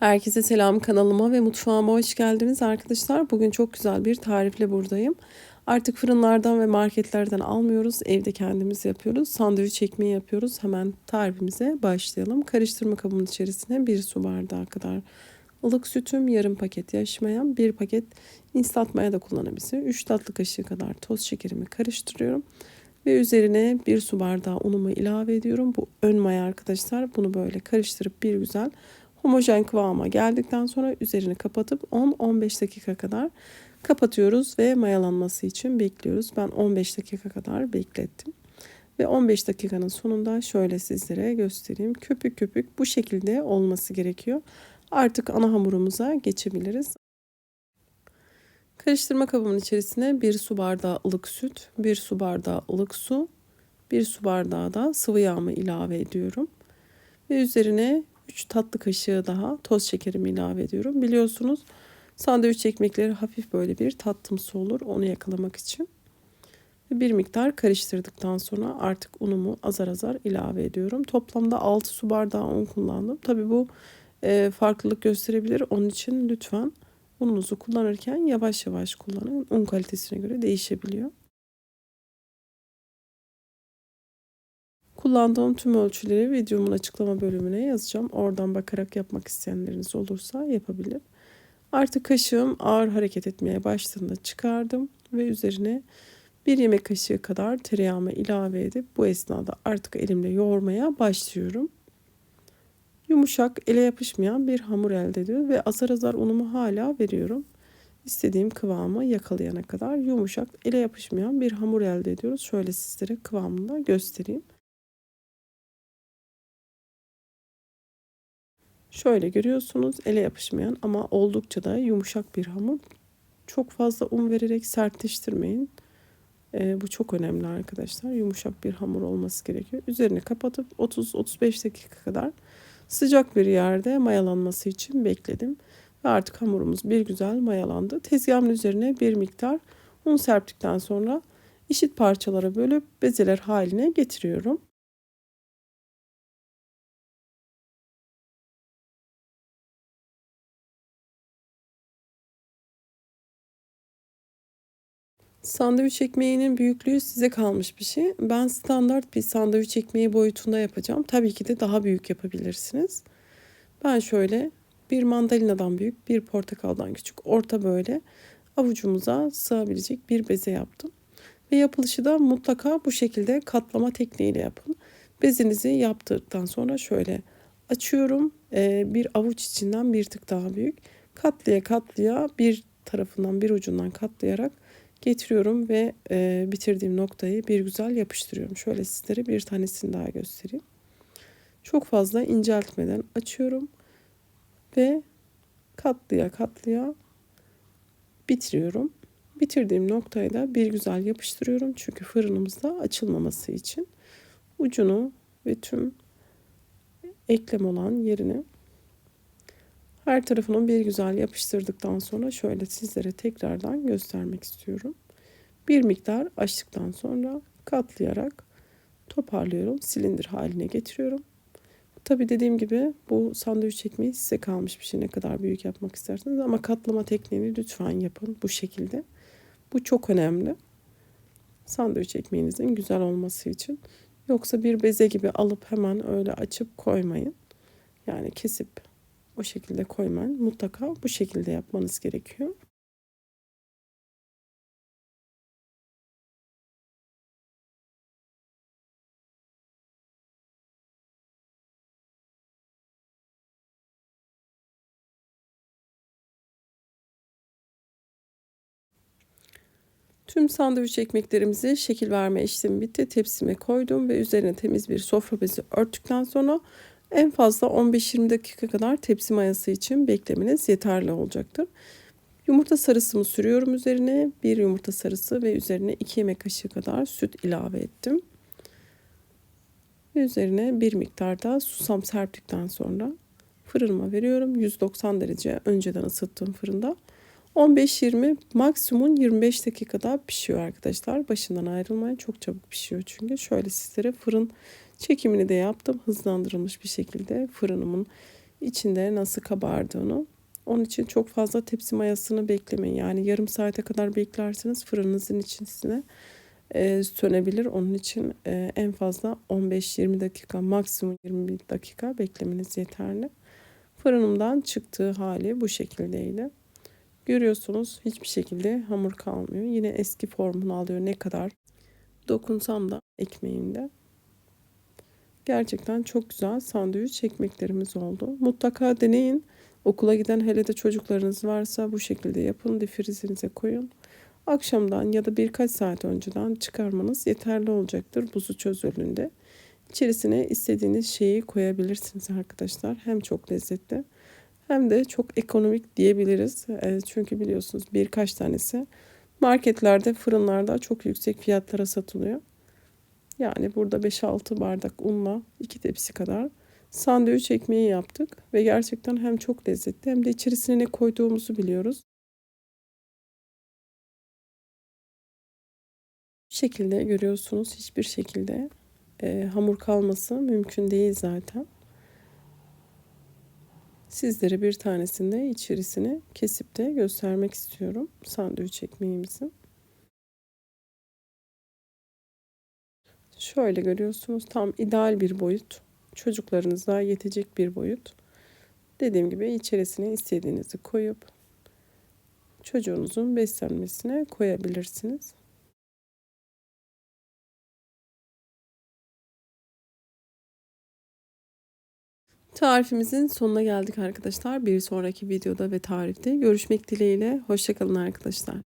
Herkese selam kanalıma ve mutfağıma hoş geldiniz arkadaşlar. Bugün çok güzel bir tarifle buradayım. Artık fırınlardan ve marketlerden almıyoruz. Evde kendimiz yapıyoruz. Sandviç ekmeği yapıyoruz. Hemen tarifimize başlayalım. Karıştırma kabının içerisine bir su bardağı kadar ılık sütüm, yarım paket yaş mayam, bir paket instant maya da kullanabilirsiniz. 3 tatlı kaşığı kadar toz şekerimi karıştırıyorum. Ve üzerine bir su bardağı unumu ilave ediyorum. Bu ön maya arkadaşlar. Bunu böyle karıştırıp bir güzel homojen kıvama geldikten sonra üzerini kapatıp 10-15 dakika kadar kapatıyoruz ve mayalanması için bekliyoruz. Ben 15 dakika kadar beklettim. Ve 15 dakikanın sonunda şöyle sizlere göstereyim. Köpük köpük bu şekilde olması gerekiyor. Artık ana hamurumuza geçebiliriz. Karıştırma kabımın içerisine bir su bardağı ılık süt, bir su bardağı ılık su, bir su bardağı da sıvı yağımı ilave ediyorum. Ve üzerine 3 tatlı kaşığı daha toz şekerimi ilave ediyorum. Biliyorsunuz sandviç ekmekleri hafif böyle bir tatlımsı olur onu yakalamak için. Bir miktar karıştırdıktan sonra artık unumu azar azar ilave ediyorum. Toplamda 6 su bardağı un kullandım. Tabi bu e, farklılık gösterebilir. Onun için lütfen ununuzu kullanırken yavaş yavaş kullanın. Un kalitesine göre değişebiliyor. Kullandığım tüm ölçüleri videomun açıklama bölümüne yazacağım. Oradan bakarak yapmak isteyenleriniz olursa yapabilir. Artık kaşığım ağır hareket etmeye başladığında çıkardım ve üzerine bir yemek kaşığı kadar tereyağımı ilave edip bu esnada artık elimle yoğurmaya başlıyorum. Yumuşak, ele yapışmayan bir hamur elde ediyor ve azar azar unumu hala veriyorum. İstediğim kıvamı yakalayana kadar yumuşak, ele yapışmayan bir hamur elde ediyoruz. Şöyle sizlere kıvamını da göstereyim. Şöyle görüyorsunuz ele yapışmayan ama oldukça da yumuşak bir hamur. Çok fazla un vererek sertleştirmeyin. Ee, bu çok önemli arkadaşlar. Yumuşak bir hamur olması gerekiyor. Üzerini kapatıp 30-35 dakika kadar sıcak bir yerde mayalanması için bekledim. Ve artık hamurumuz bir güzel mayalandı. Tezgahımın üzerine bir miktar un serptikten sonra eşit parçalara bölüp bezeler haline getiriyorum. Sandviç ekmeğinin büyüklüğü size kalmış bir şey. Ben standart bir sandviç ekmeği boyutunda yapacağım. Tabii ki de daha büyük yapabilirsiniz. Ben şöyle bir mandalinadan büyük, bir portakaldan küçük, orta böyle avucumuza sığabilecek bir beze yaptım. Ve yapılışı da mutlaka bu şekilde katlama tekniğiyle yapın. Bezinizi yaptıktan sonra şöyle açıyorum. Ee, bir avuç içinden bir tık daha büyük. Katlaya katlaya bir tarafından bir ucundan katlayarak getiriyorum ve e, bitirdiğim noktayı bir güzel yapıştırıyorum. Şöyle sizlere bir tanesini daha göstereyim. Çok fazla inceltmeden açıyorum ve katlıya katlıya bitiriyorum. Bitirdiğim noktayı da bir güzel yapıştırıyorum. Çünkü fırınımızda açılmaması için ucunu ve tüm eklem olan yerini her tarafını bir güzel yapıştırdıktan sonra şöyle sizlere tekrardan göstermek istiyorum. Bir miktar açtıktan sonra katlayarak toparlıyorum. Silindir haline getiriyorum. Tabi dediğim gibi bu sandviç ekmeği size kalmış bir şey ne kadar büyük yapmak isterseniz ama katlama tekniğini lütfen yapın bu şekilde. Bu çok önemli. Sandviç ekmeğinizin güzel olması için. Yoksa bir beze gibi alıp hemen öyle açıp koymayın. Yani kesip o şekilde koymayın. Mutlaka bu şekilde yapmanız gerekiyor. Tüm sandviç ekmeklerimizi şekil verme işlemi bitti. Tepsime koydum ve üzerine temiz bir sofra bezi örttükten sonra en fazla 15-20 dakika kadar tepsi mayası için beklemeniz yeterli olacaktır. Yumurta sarısımı sürüyorum üzerine. Bir yumurta sarısı ve üzerine 2 yemek kaşığı kadar süt ilave ettim. Ve üzerine bir miktar da susam serptikten sonra fırınıma veriyorum. 190 derece önceden ısıttığım fırında. 15-20 maksimum 25 dakikada pişiyor arkadaşlar. Başından ayrılmayın. Çok çabuk pişiyor çünkü. Şöyle sizlere fırın çekimini de yaptım. Hızlandırılmış bir şekilde fırınımın içinde nasıl kabardığını. Onun için çok fazla tepsi mayasını beklemeyin. Yani yarım saate kadar beklerseniz fırınınızın içerisine e, sönebilir. Onun için e, en fazla 15-20 dakika maksimum 20 dakika beklemeniz yeterli. Fırınımdan çıktığı hali bu şekildeydi. Görüyorsunuz hiçbir şekilde hamur kalmıyor. Yine eski formunu alıyor ne kadar dokunsam da ekmeğinde. Gerçekten çok güzel sandviç ekmeklerimiz oldu. Mutlaka deneyin. Okula giden hele de çocuklarınız varsa bu şekilde yapın. Difrizinize koyun. Akşamdan ya da birkaç saat önceden çıkarmanız yeterli olacaktır buzu çözüldüğünde. İçerisine istediğiniz şeyi koyabilirsiniz arkadaşlar. Hem çok lezzetli hem de çok ekonomik diyebiliriz. E, çünkü biliyorsunuz birkaç tanesi marketlerde, fırınlarda çok yüksek fiyatlara satılıyor. Yani burada 5-6 bardak unla 2 tepsi kadar sandviç ekmeği yaptık ve gerçekten hem çok lezzetli hem de içerisine ne koyduğumuzu biliyoruz. Bu şekilde görüyorsunuz hiçbir şekilde e, hamur kalması mümkün değil zaten. Sizlere bir tanesinde içerisini kesip de göstermek istiyorum sandviç ekmeğimizin. Şöyle görüyorsunuz tam ideal bir boyut. Çocuklarınıza yetecek bir boyut. Dediğim gibi içerisine istediğinizi koyup çocuğunuzun beslenmesine koyabilirsiniz. Tarifimizin sonuna geldik arkadaşlar. Bir sonraki videoda ve tarifte görüşmek dileğiyle. Hoşçakalın arkadaşlar.